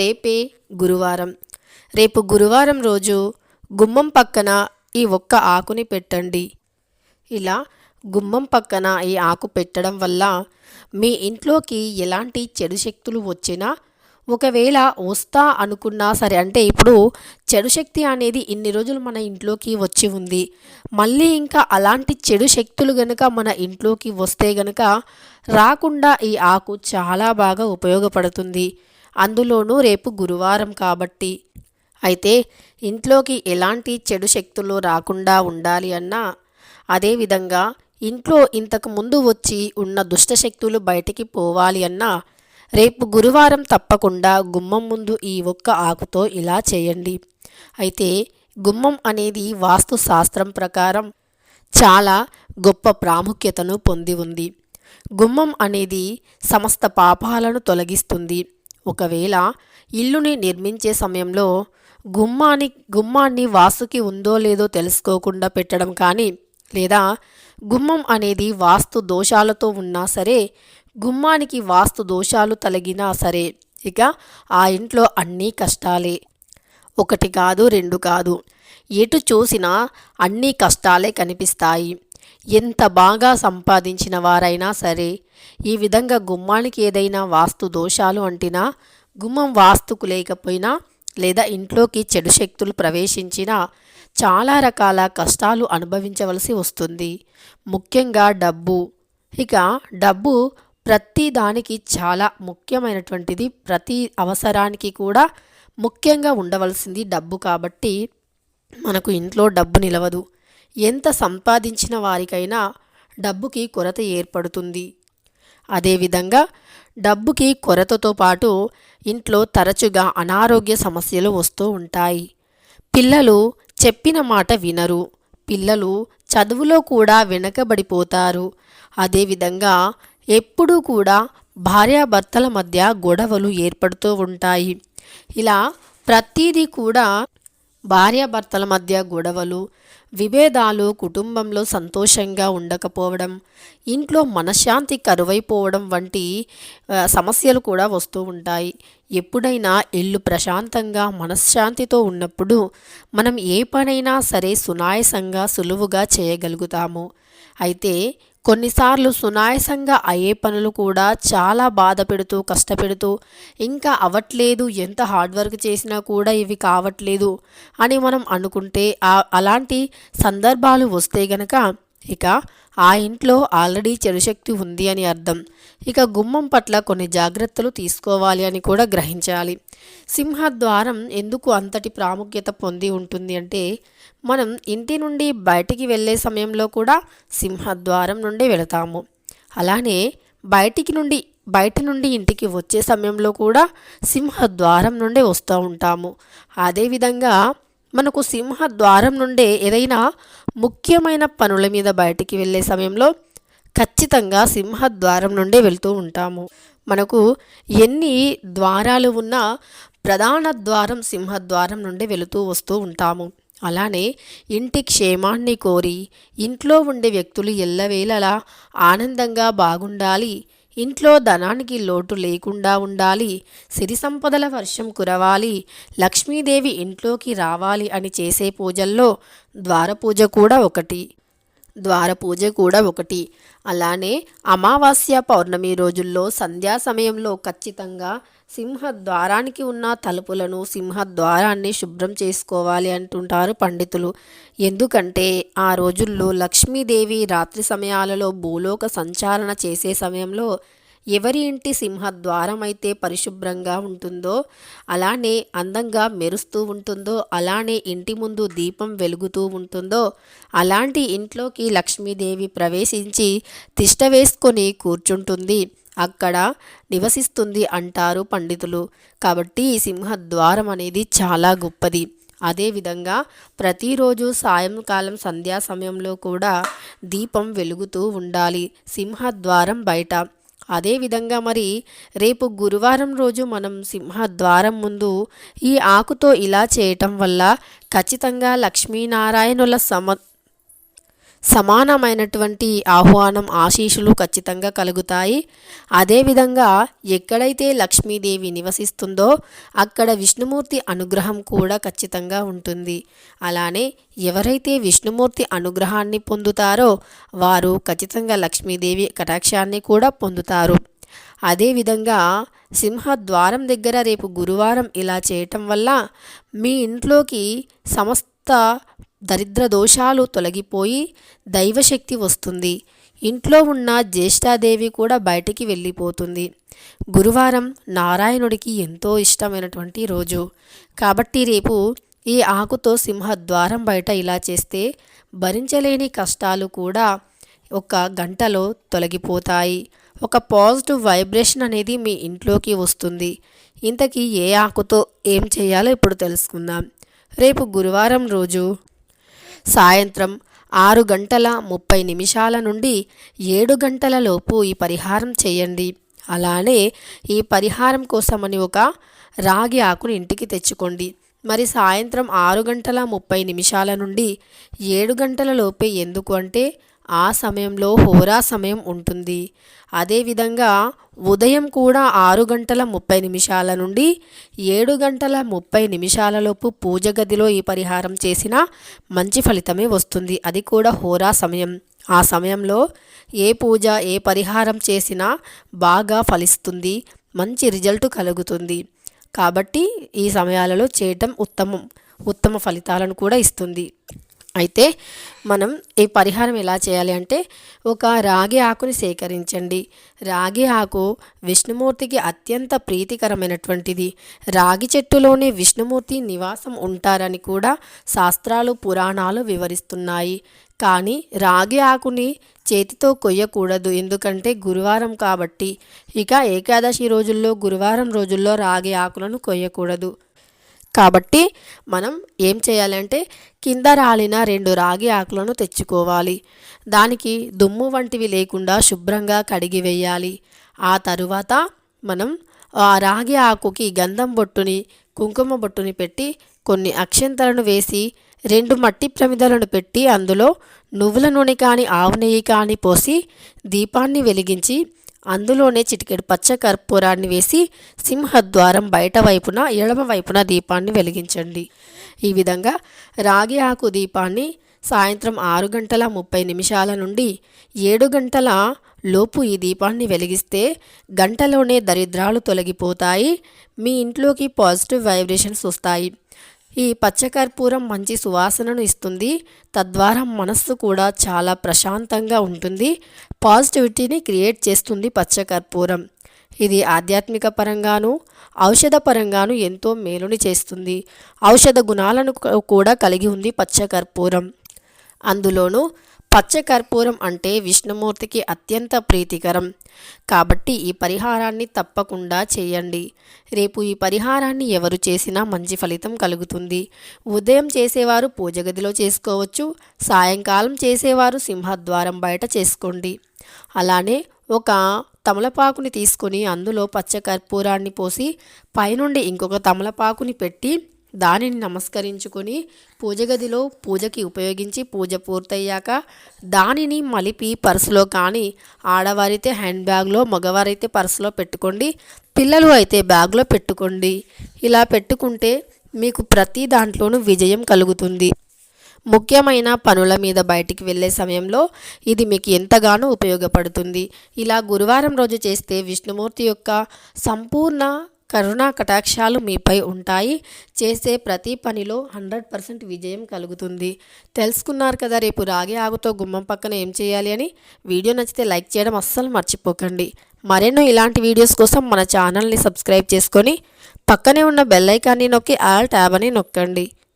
రేపే గురువారం. రేపు గురువారం రోజు గుమ్మం పక్కన ఈ ఒక్క ఆకుని పెట్టండి. ఇలా గుమ్మం పక్కన ఈ ఆకు పెట్టడం వల్ల మీ ఇంట్లోకి ఎలాంటి చెడు శక్తులు వచ్చినా ఒకవేళ వస్తా అనుకున్నా సరే అంటే ఇప్పుడు చెడు శక్తి అనేది ఇన్ని రోజులు మన ఇంట్లోకి వచ్చి ఉంది. మళ్ళీ ఇంకా అలాంటి చెడు శక్తులు గనుక మన ఇంట్లోకి వస్తే గనుక రాకుండా ఈ ఆకు చాలా బాగా ఉపయోగపడుతుంది. అందులోనూ రేపు గురువారం కాబట్టి. అయితే ఇంట్లోకి ఎలాంటి చెడు శక్తులు రాకుండా ఉండాలి అన్నా అదేవిధంగా ఇంట్లో ఇంతకు ముందు వచ్చి ఉన్న దుష్టశక్తులు బయటికి పోవాలి అన్నా రేపు గురువారం తప్పకుండా గుమ్మం ముందు ఈ ఒక్క ఆకుతో ఇలా చేయండి. అయితే గుమ్మం అనేది వాస్తు శాస్త్రం ప్రకారం చాలా గొప్ప ప్రాముఖ్యతను పొంది ఉంది. గుమ్మం అనేది సమస్త పాపాలను తొలగిస్తుంది. ఒకవేళ ఇల్లుని నిర్మించే సమయంలో గుమ్మాని గుమ్మాన్ని వాస్తుకి ఉందో లేదో తెలుసుకోకుండా పెట్టడం కానీ లేదా గుమ్మం అనేది వాస్తు దోషాలతో ఉన్నా సరే గుమ్మానికి వాస్తు దోషాలు తలగినా సరే ఇక ఆ ఇంట్లో అన్నీ కష్టాలే. ఒకటి కాదు రెండు కాదు. ఎటు చూసినా అన్నీ కష్టాలే కనిపిస్తాయి. ఎంత బాగా సంపాదించిన వారైనా సరే ఈ విధంగా గుమ్మానికి ఏదైనా వాస్తు దోషాలు అంటినా గుమ్మం వాస్తుకు లేకపోయినా లేదా ఇంట్లోకి చెడు శక్తులు ప్రవేశించినా చాలా రకాల కష్టాలు అనుభవించవలసి వస్తుంది. ముఖ్యంగా డబ్బు. ఇక డబ్బు ప్రతి దానికి చాలా ముఖ్యమైనటువంటిది. ప్రతి అవసరానికి కూడా ముఖ్యంగా ఉండవలసింది డబ్బు కాబట్టి మనకు ఇంట్లో డబ్బు నిలవదు. ఎంత సంపాదించిన వారికైనా డబ్బుకి కొరత ఏర్పడుతుంది. అదేవిధంగా డబ్బుకి కొరతతో పాటు ఇంట్లో తరచుగా అనారోగ్య సమస్యలు వస్తూ ఉంటాయి. పిల్లలు చెప్పిన మాట వినరు. పిల్లలు చదువులో కూడా వెనకబడిపోతారు. అదేవిధంగా ఎప్పుడూ కూడా భార్యాభర్తల మధ్య గొడవలు ఏర్పడుతూ ఉంటాయి. ఇలా ప్రతీదీ కూడా భార్యాభర్తల మధ్య గొడవలు విభేదాలు కుటుంబంలో సంతోషంగా ఉండకపోవడం ఇంట్లో మనశ్శాంతి కరువైపోవడం వంటి సమస్యలు కూడా వస్తూ ఉంటాయి. ఎప్పుడైనా ఇల్లు ప్రశాంతంగా మనశ్శాంతితో ఉన్నప్పుడు మనం ఏ పనైనా సరే సునాయసంగా సులువుగా చేయగలుగుతాము. అయితే కొన్నిసార్లు సునాయసంగా అయ్యే పనులు కూడా చాలా బాధ పెడుతూ కష్టపెడుతూ ఇంకా అవ్వట్లేదు ఎంత హార్డ్ వర్క్ చేసినా కూడా ఇవి కావట్లేదు అని మనం అనుకుంటే అలాంటి సందర్భాలు వస్తే గనక ఇక ఆ ఇంట్లో ఆల్రెడీ చెడుశక్తి ఉంది అని అర్థం. ఇక గుమ్మం పట్ల కొన్ని జాగ్రత్తలు తీసుకోవాలి అని కూడా గ్రహించాలి. సింహద్వారం ఎందుకు అంతటి ప్రాముఖ్యత పొంది ఉంటుంది అంటే మనం ఇంటి నుండి బయటికి వెళ్ళే సమయంలో కూడా సింహద్వారం నుండి వెళతాము. అలానే బయటికి నుండి బయట నుండి ఇంటికి వచ్చే సమయంలో కూడా సింహద్వారం నుండి వస్తూ ఉంటాము. అదేవిధంగా మనకు సింహద్వారం నుండే ఏదైనా ముఖ్యమైన పనుల మీద బయటికి వెళ్ళే సమయంలో ఖచ్చితంగా సింహద్వారం నుండే వెళ్తూ ఉంటాము. మనకు ఎన్ని ద్వారాలు ఉన్నా ప్రధాన ద్వారం సింహద్వారం నుండి వెళుతూ వస్తూ ఉంటాము. అలానే ఇంటి క్షేమాన్ని కోరి ఇంట్లో ఉండే వ్యక్తులు ఎల్లవేళలా ఆనందంగా బాగుండాలి ఇంట్లో ధనానికి లోటు లేకుండా ఉండాలి సిరి సంపదల వర్షం కురవాలి లక్ష్మీదేవి ఇంట్లోకి రావాలి అని చేసే పూజల్లో ద్వార పూజ కూడా ఒకటి. ద్వార పూజ కూడా ఒకటి. అలానే అమావాస్య పౌర్ణమి రోజుల్లో సంధ్యా సమయంలో ఖచ్చితంగా సింహద్వారానికి ఉన్న తలుపులను సింహద్వారాన్ని శుభ్రం చేసుకోవాలి అంటుంటారు పండితులు. ఎందుకంటే ఆ రోజుల్లో లక్ష్మీదేవి రాత్రి సమయాలలో భూలోక సంచారణ చేసే సమయంలో ఎవరి ఇంటి సింహద్వారం అయితే పరిశుభ్రంగా ఉంటుందో అలానే అందంగా మెరుస్తూ ఉంటుందో అలానే ఇంటి ముందు దీపం వెలుగుతూ ఉంటుందో అలాంటి ఇంట్లోకి లక్ష్మీదేవి ప్రవేశించి తిష్ట వేసుకొని కూర్చుంటుంది. అక్కడ నివసిస్తుంది అంటారు పండితులు. కాబట్టి ఈ సింహద్వారం అనేది చాలా గొప్పది. అదేవిధంగా ప్రతిరోజు సాయంకాలం సంధ్యా సమయంలో కూడా దీపం వెలుగుతూ ఉండాలి. సింహద్వారం బయట అదేవిధంగా మరి రేపు గురువారం రోజు మనం సింహద్వారం ముందు ఈ ఆకుతో ఇలా చేయటం వల్ల ఖచ్చితంగా లక్ష్మీనారాయణుల సమ సమానమైనటువంటి ఆహ్వానం ఆశీషులు ఖచ్చితంగా కలుగుతాయి. అదేవిధంగా ఎక్కడైతే లక్ష్మీదేవి నివసిస్తుందో అక్కడ విష్ణుమూర్తి అనుగ్రహం కూడా ఖచ్చితంగా ఉంటుంది. అలానే ఎవరైతే విష్ణుమూర్తి అనుగ్రహాన్ని పొందుతారో వారు ఖచ్చితంగా లక్ష్మీదేవి కటాక్షాన్ని కూడా పొందుతారు. అదేవిధంగా సింహద్వారం దగ్గర రేపు గురువారం ఇలా చేయటం వల్ల మీ ఇంట్లోకి సమస్త దరిద్ర దోషాలు తొలగిపోయి దైవశక్తి వస్తుంది. ఇంట్లో ఉన్న జ్యేష్ఠాదేవి కూడా బయటికి వెళ్ళిపోతుంది. గురువారం నారాయణుడికి ఎంతో ఇష్టమైనటువంటి రోజు. కాబట్టి రేపు ఈ ఆకుతో సింహద్వారం బయట ఇలా చేస్తే భరించలేని కష్టాలు కూడా ఒక గంటలో తొలగిపోతాయి. ఒక పాజిటివ్ వైబ్రేషన్ అనేది మీ ఇంట్లోకి వస్తుంది. ఇంతకీ ఏ ఆకుతో ఏం చేయాలో ఇప్పుడు తెలుసుకుందాం. రేపు గురువారం రోజు సాయంత్రం ఆరు గంటల ముప్పై నిమిషాల నుండి ఏడు గంటల లోపు ఈ పరిహారం చేయండి. అలానే ఈ పరిహారం కోసమని ఒక రాగి ఆకుని ఇంటికి తెచ్చుకోండి. మరి సాయంత్రం ఆరు గంటల ముప్పై నిమిషాల నుండి ఏడు గంటల లోపే ఎందుకు అంటే ఆ సమయంలో హోరా సమయం ఉంటుంది. అదేవిధంగా ఉదయం కూడా ఆరు గంటల ముప్పై నిమిషాల నుండి ఏడు గంటల ముప్పై నిమిషాలలోపు పూజ గదిలో ఈ పరిహారం చేసినా మంచి ఫలితమే వస్తుంది. అది కూడా హోరా సమయం. ఆ సమయంలో ఏ పూజ ఏ పరిహారం చేసినా బాగా ఫలిస్తుంది. మంచి రిజల్ట్ కలుగుతుంది. కాబట్టి ఈ సమయాలలో చేయటం ఉత్తమం ఉత్తమ ఫలితాలను కూడా ఇస్తుంది. అయితే మనం ఈ పరిహారం ఎలా చేయాలి అంటే ఒక రాగి ఆకుని సేకరించండి. రాగి ఆకు విష్ణుమూర్తికి అత్యంత ప్రీతికరమైనటువంటిది. రాగి చెట్టులోనే విష్ణుమూర్తి నివాసం ఉంటారని కూడా శాస్త్రాలు పురాణాలు వివరిస్తున్నాయి. కానీ రాగి ఆకుని చేతితో కొయ్యకూడదు. ఎందుకంటే గురువారం కాబట్టి. ఇక ఏకాదశి రోజుల్లో గురువారం రోజుల్లో రాగి ఆకులను కొయ్యకూడదు. కాబట్టి మనం ఏం చేయాలంటే కింద రాలిన రెండు రాగి ఆకులను తెచ్చుకోవాలి. దానికి దుమ్ము వంటివి లేకుండా శుభ్రంగా కడిగి వేయాలి. ఆ తరువాత మనం ఆ రాగి ఆకుకి గంధం బొట్టుని కుంకుమ బొట్టుని పెట్టి కొన్ని అక్షంతలను వేసి రెండు మట్టి ప్రమిదలను పెట్టి అందులో నువ్వుల నూనె కానీ ఆవు నెయ్యి కానీ పోసి దీపాన్ని వెలిగించి అందులోనే చిటికెడు పచ్చ కర్పూరాన్ని వేసి సింహద్వారం బయట వైపున ఎడమ వైపున దీపాన్ని వెలిగించండి. ఈ విధంగా రాగి ఆకు దీపాన్ని సాయంత్రం ఆరు గంటల ముప్పై నిమిషాల నుండి ఏడు గంటల లోపు ఈ దీపాన్ని వెలిగిస్తే గంటలోనే దరిద్రాలు తొలగిపోతాయి మీ ఇంట్లోకి పాజిటివ్ వైబ్రేషన్స్ వస్తాయి. ఈ పచ్చకర్పూరం మంచి సువాసనను ఇస్తుంది. తద్వారా మనస్సు కూడా చాలా ప్రశాంతంగా ఉంటుంది. పాజిటివిటీని క్రియేట్ చేస్తుంది పచ్చకర్పూరం. ఇది ఆధ్యాత్మిక పరంగాను ఔషధ పరంగాను ఎంతో మేలుని చేస్తుంది. ఔషధ గుణాలను కూడా కలిగి ఉంది పచ్చకర్పూరం. అందులోనూ పచ్చకర్పూరం అంటే విష్ణుమూర్తికి అత్యంత ప్రీతికరం. కాబట్టి ఈ పరిహారాన్ని తప్పకుండా చేయండి. రేపు ఈ పరిహారాన్ని ఎవరు చేసినా మంచి ఫలితం కలుగుతుంది. ఉదయం చేసేవారు పూజ గదిలో చేసుకోవచ్చు సాయంకాలం చేసేవారు సింహద్వారం బయట చేసుకోండి. అలానే ఒక తమలపాకుని తీసుకొని అందులో పచ్చకర్పూరాన్ని పోసి పైనుండి ఇంకొక తమలపాకుని పెట్టి దానిని నమస్కరించుకొని పూజ గదిలో పూజకి ఉపయోగించి పూజ పూర్తయ్యాక దానిని మలిపి పర్సులో కానీ ఆడవారైతే హ్యాండ్ బ్యాగ్లో మగవారైతే పర్సులో పెట్టుకోండి పిల్లలు అయితే బ్యాగ్లో పెట్టుకోండి. ఇలా పెట్టుకుంటే మీకు ప్రతి దాంట్లోనూ విజయం కలుగుతుంది. ముఖ్యమైన పనుల మీద బయటికి వెళ్ళే సమయంలో ఇది మీకు ఎంతగానో ఉపయోగపడుతుంది. ఇలా గురువారం రోజు చేస్తే విష్ణుమూర్తి యొక్క సంపూర్ణ కరుణా కటాక్షాలు మీపై ఉంటాయి. చేసే ప్రతి పనిలో హండ్రెడ్ పర్సెంట్ విజయం కలుగుతుంది. తెలుసుకున్నారు కదా రేపు రాగి ఆగుతో గుమ్మం పక్కన ఏం చేయాలి అని? వీడియో నచ్చితే లైక్ చేయడం అస్సలు మర్చిపోకండి. మరెన్నో ఇలాంటి వీడియోస్ కోసం మన ఛానల్ని సబ్స్క్రైబ్ చేసుకొని పక్కనే ఉన్న బెల్ ఐకాన్ని నొక్కి ఆల్ ట్యాబ్ అని నొక్కండి.